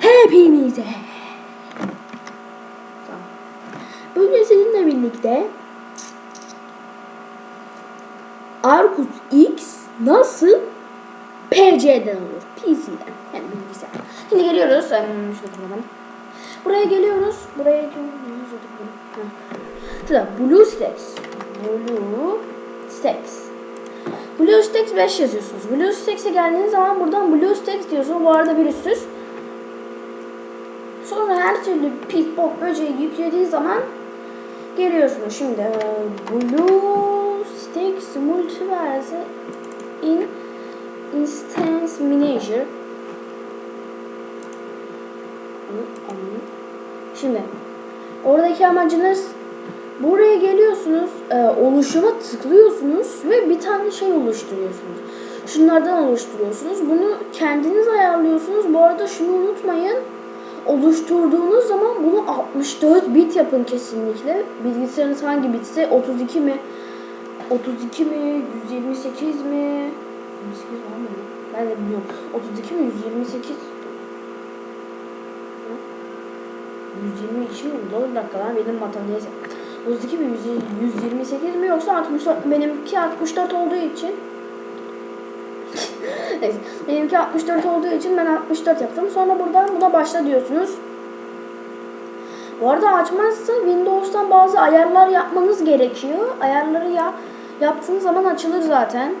Hepinize. Bugün sizinle birlikte Arcus X nasıl PC'den olur? PC'den. Yani bilgisayar. Şimdi geliyoruz. Kapatalım. Buraya geliyoruz. Buraya geliyoruz. Şurada BlueStacks. BlueStacks. BlueStacks 5 yazıyorsunuz. BlueStacks'e geldiğiniz zaman buradan BlueStacks diyorsunuz. Bu arada bir üstsüz. Sonra her türlü pit pop böceği yüklediği zaman geliyorsunuz. Şimdi e, BlueStacks Multiverse in Instance Manager. Şimdi oradaki amacınız buraya geliyorsunuz, e, oluşuma tıklıyorsunuz ve bir tane şey oluşturuyorsunuz. Şunlardan oluşturuyorsunuz. Bunu kendiniz ayarlıyorsunuz. Bu arada şunu unutmayın. Oluşturduğunuz zaman bunu 64 bit yapın kesinlikle. Bilgisayarınız hangi bitse 32 mi? 32 mi? 128 mi? 128 var mı? Ben de bilmiyorum. 32 mi? 128 122 mi? Dur dakika lan benim neyse. 32 mi? 100 128 mi yoksa 64 mi? Benimki 64 olduğu için. Benimki 64 olduğu için ben 64 yaptım. Sonra buradan bu da başla diyorsunuz. Bu arada açmazsa Windows'tan bazı ayarlar yapmanız gerekiyor. Ayarları ya yaptığınız zaman açılır zaten.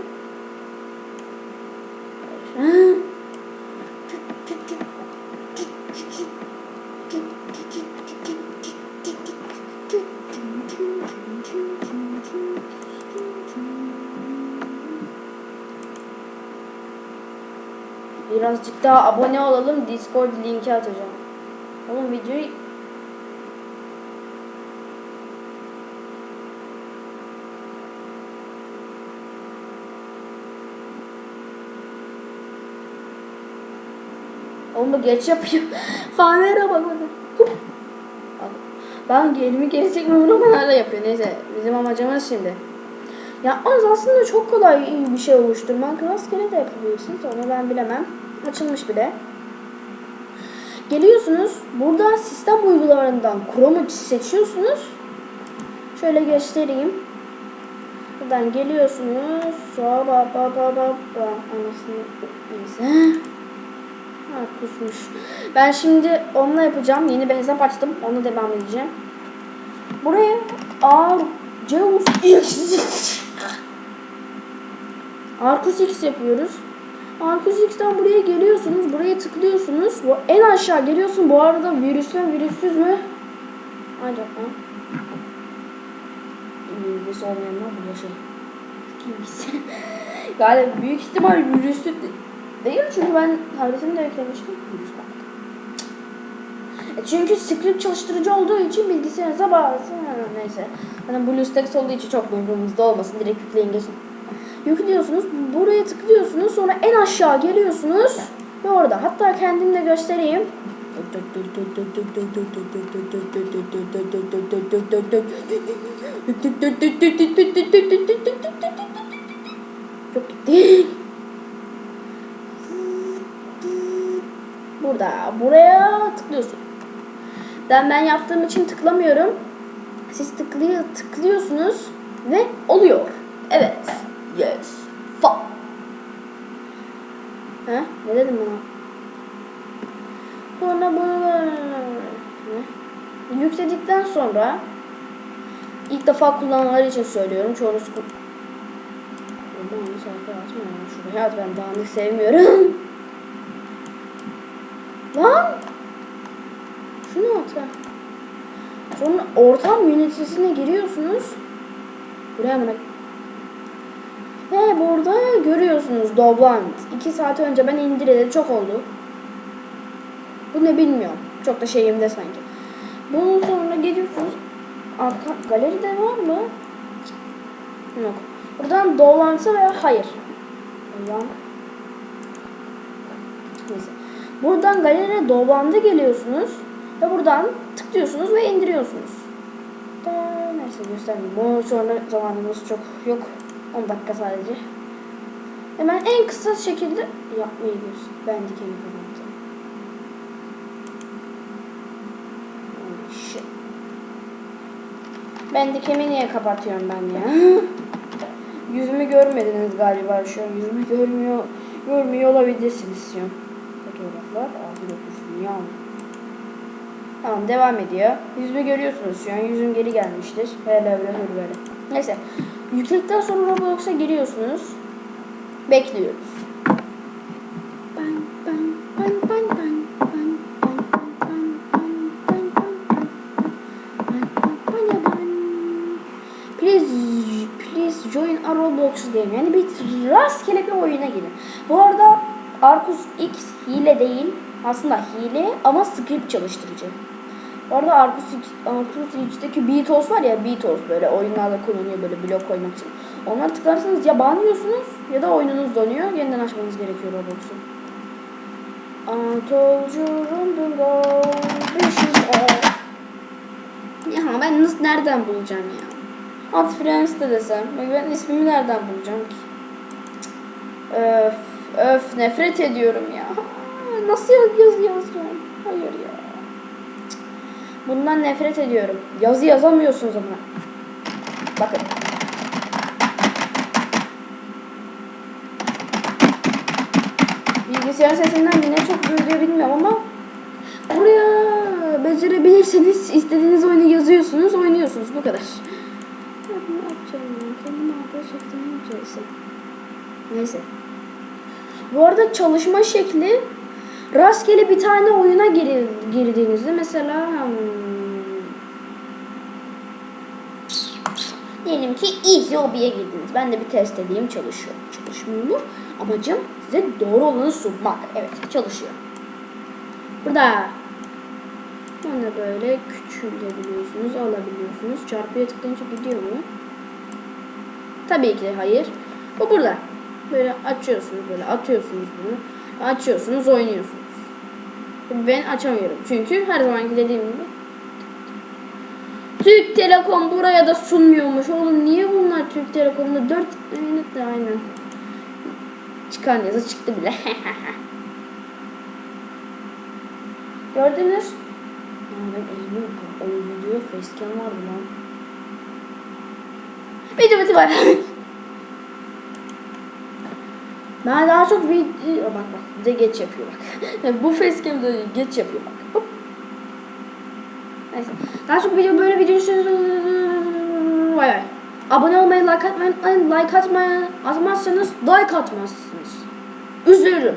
Birazcık daha abone olalım. Discord linki atacağım. Oğlum videoyu Oğlum bu geç yapıyor. Fanera bak bak. Ben elimi geri çekmiyorum ama hala yapıyor. Neyse bizim amacımız şimdi. Yapmanız aslında çok kolay bir şey oluşturmak. Rastgele de yapabilirsiniz. Onu ben bilemem. Açılmış bile. Geliyorsunuz. Burada sistem uygulamalarından Chrome'u seçiyorsunuz. Şöyle göstereyim. Buradan geliyorsunuz. Sonra ba ba ba ba ba anasını neyse. Ha kusmuş. Ben şimdi onunla yapacağım. Yeni bir hesap açtım. Onu devam edeceğim. Buraya Arceus X Arcus X yapıyoruz. Arcus X'ten buraya geliyorsunuz. Buraya tıklıyorsunuz. Bu en aşağı geliyorsun. Bu arada virüsle virüssüz mü? Hadi bakalım. İngilizcesi olmayanlar bu şey. Kimisi. Galiba büyük ihtimal virüslü de- değil çünkü ben tabletimde de yüklemiştim. Virüs. E çünkü script çalıştırıcı olduğu için bilgisayarınıza bağlı. Ha, Neyse. Hani BlueStacks olduğu için çok umurumuzda olmasın. Direkt yükleyin geçin. Yüklüyorsunuz. Buraya tıklıyorsunuz. Sonra en aşağı geliyorsunuz. Ve orada. Hatta kendim de göstereyim. Çok gitti. Burada. Buraya tıklıyorsun. Ben ben yaptığım için tıklamıyorum. Siz tıklıyor, tıklıyorsunuz ve oluyor. Evet. Yes. Fa. Ha? Ne dedim ben? Sonra bunu böyle-? Yükledikten sonra ilk defa kullananlar için söylüyorum. Çoğunuz. Oğlum aynı sayfa ya. Şuraya at ben dağınık sevmiyorum. Lan! Şunu at ha. Sonra ortam yöneticisine giriyorsunuz. Buraya mı? Görüyorsunuz Doblant. 2 saat önce ben indireli çok oldu. Bu ne bilmiyorum. Çok da şeyimde sanki. Bunun sonra geliyorsunuz. Arka galeride var mı? Yok. Buradan Doblant'a veya hayır. Ulan. Neyse. Buradan galeriye Doblant'a geliyorsunuz. Ve buradan tıklıyorsunuz ve indiriyorsunuz. Da, neyse göstermeyeyim. Bu sonra zamanımız çok yok. 10 dakika sadece. Hemen en kısa şekilde yapmayı göster. Ben dikeni kapattım. Ben dikemi niye kapatıyorum ben ya? Yüzümü görmediniz galiba şu an. Yüzümü görmüyor, görmüyor olabilirsiniz şu an. Fotoğraflar. Abi dokuz niye aldım? Tamam devam ediyor. Yüzümü görüyorsunuz şu an. Yüzüm geri gelmiştir. Hele böyle hır böyle. Neyse. Yükledikten sonra Roblox'a giriyorsunuz bekliyoruz. Please, please join a Roblox diyelim. Yani bir rastgele bir oyuna girin. Bu arada Arkus X hile değil. Aslında hile ama script çalıştırıcı. Bu arada Arcus, X'teki Beatos var ya Beatos böyle oyunlarda kullanıyor böyle blok koymak için. Onlar tıklarsanız ya banlıyorsunuz ya da oyununuz donuyor. Yeniden açmanız gerekiyor Roblox'u. I told you all. Ya ben nasıl nereden bulacağım ya? At Friends de desem. Ben ismimi nereden bulacağım ki? Öf, öf nefret ediyorum ya. Nasıl yaz yazı yazacağım? Hayır ya. Bundan nefret ediyorum. Yazı yazamıyorsunuz ama. Bakın. Bilgisayar sesinden mi ne çok duyuluyor bilmiyorum ama buraya becerebilirseniz istediğiniz oyunu yazıyorsunuz, oynuyorsunuz. Bu kadar. Neyse. Bu arada çalışma şekli rastgele bir tane oyuna gir, girdiğinizde mesela hmm, diyelim ki Easy Hobby'ye girdiniz. Ben de bir test edeyim çalışıyor. Çalışmıyor mu? Amacım size doğru olanı sunmak. Evet çalışıyor. Burada onu böyle küçültebiliyorsunuz, alabiliyorsunuz. Çarpıya tıklayınca gidiyor mu? Tabii ki hayır. Bu burada. Böyle açıyorsunuz, böyle atıyorsunuz bunu. Açıyorsunuz, oynuyorsunuz. Ben açamıyorum. Çünkü her zamanki dediğim gibi Türk Telekom buraya da sunmuyormuş. Oğlum niye bunlar Türk Telekom'da 4 unit de aynen. Çıkan yazı çıktı bile. Gördünüz? Ya ben elimi o video facecam vardı lan. Video bitti bay bay. Ben daha çok video... Bak bak de geç yapıyor bak. Bu facecam de geç yapıyor bak. Hop. Neyse. Daha çok video böyle video bay bay. Abone olmayı, like atmayı. Like atmayı atmazsanız like atmazsınız. Üzülürüm.